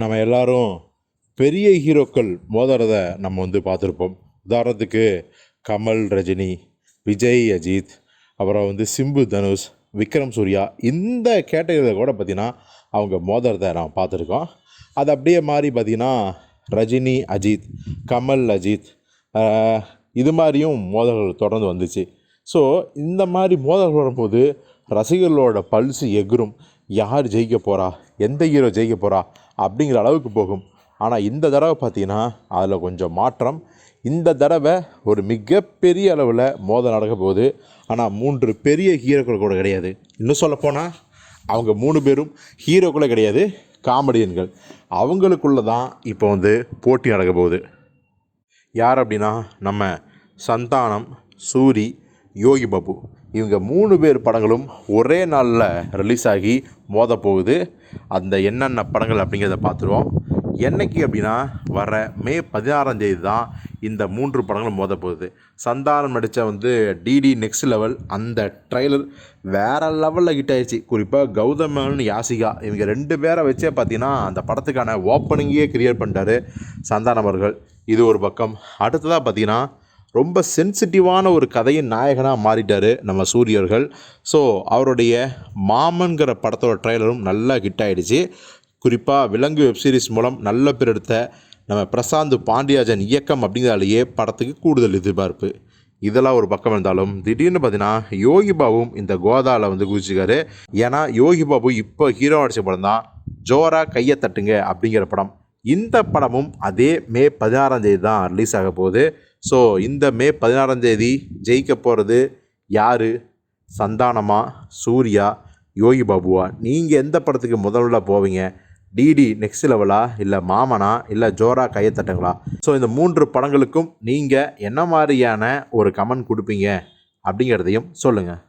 நம்ம எல்லாரும் பெரிய ஹீரோக்கள் மோதுறத நம்ம வந்து பார்த்துருப்போம். உதாரணத்துக்கு கமல் ரஜினி விஜய் அஜித் அப்புறம் வந்து சிம்பு தனுஷ் விக்ரம் சூர்யா இந்த கேட்டகரியில் கூட பார்த்திங்கன்னா அவங்க மோதுறத நாம் பார்த்துருக்கோம். அது அப்படியே மாறி பார்த்திங்கன்னா ரஜினி அஜித் கமல் அஜித் இது மாதிரியும் மோதல்கள் தொடர்ந்து வந்துச்சு. ஸோ இந்த மாதிரி மோதல்கள் வரும்போது ரசிகர்களோட பல்சு எகிரும் யார் ஜெயிக்க போகிறா எந்த ஹீரோ ஜெயிக்க போகிறா அப்படிங்கிற அளவுக்கு போகும். ஆனால் இந்த தடவை பார்த்தீங்கன்னா அதில் கொஞ்சம் மாற்றம். இந்த தடவை ஒரு மிகப்பெரிய அளவில் மோதல் நடக்க போகுது. ஆனால் மூன்று பெரிய ஹீரோக்கள் கூட கிடையாது. இன்னும் சொல்லப்போனால் அவங்க மூணு பேரும் ஹீரோக்களே கிடையாது காமெடியன்கள் அவங்களுக்குள்ள தான் இப்போ வந்து போட்டி நடக்க போகுது. யார் அப்படின்னா நம்ம சந்தானம் சூரி யோகி பாபு. இவங்க மூணு பேர் படங்களும் ஒரே நாளில் ரிலீஸ் ஆகி மோத போகுது. அந்த என்னென்ன படங்கள் அப்படிங்கிறத பார்த்துருவோம். என்னைக்கு அப்படின்னா வர மே பதினாறாம் தேதி தான் இந்த மூன்று படங்களும் மோத போகுது. சந்தானம் நடித்த வந்து டிடி நெக்ஸ்ட் லெவல் அந்த ட்ரைலர் வேறு லெவலில் ஹிட் ஆயிடுச்சு. குறிப்பாக கௌதமன் யாசிகா இவங்க ரெண்டு பேரை வச்சே பார்த்தீங்கன்னா அந்த படத்துக்கான ஓப்பனிங்கே கிரியேட் பண்ணிட்டாரு சந்தானம் அவர்கள். இது ஒரு பக்கம். அடுத்ததாக பார்த்தீங்கன்னா ரொம்ப சென்சிட்டிவான ஒரு கதையின் நாயகனாக மாறிட்டார் நம்ம சூரியர்கள். ஸோ அவருடைய மாமன்கிற படத்தோட ட்ரெய்லரும் நல்லா ஹிட் ஆகிடுச்சு குறிப்பாக விலங்கு வெப்சீரிஸ் மூலம் நல்ல பேர் எடுத்த நம்ம பிரசாந்த் பாண்டியாஜன் இயக்கம் அப்படிங்கிறதாலேயே படத்துக்கு கூடுதல் எதிர்பார்ப்பு. இதெல்லாம் ஒரு பக்கம் இருந்தாலும் திடீர்னு பார்த்தீங்கன்னா யோகி பாபுவும் இந்த கோதாவில் வந்து குதிச்சுக்காரு ஏன்னா யோகி பாபு இப்போ ஹீரோ அடித்த படம் தான் ஜோரா கையை தட்டுங்க அப்படிங்கிற படம். இந்த படமும் அதே மே பதினாறாம் தேதி தான் ரிலீஸ் ஆக போகுது. ஸோ இந்த மே பதினாறாம் தேதி ஜெயிக்க போகிறது யார்? சந்தானமா சூர்யா யோகி பாபுவா? நீங்கள் எந்த படத்துக்கு முதல்ல போவீங்க? டிடி நெக்ஸ்ட் லெவலா இல்லை மாமனா? இல்லை ஜோரா கையை ஸோ இந்த மூன்று படங்களுக்கும் நீங்கள் என்ன மாதிரியான ஒரு கமெண்ட் கொடுப்பீங்க அப்படிங்கிறதையும் சொல்லுங்கள்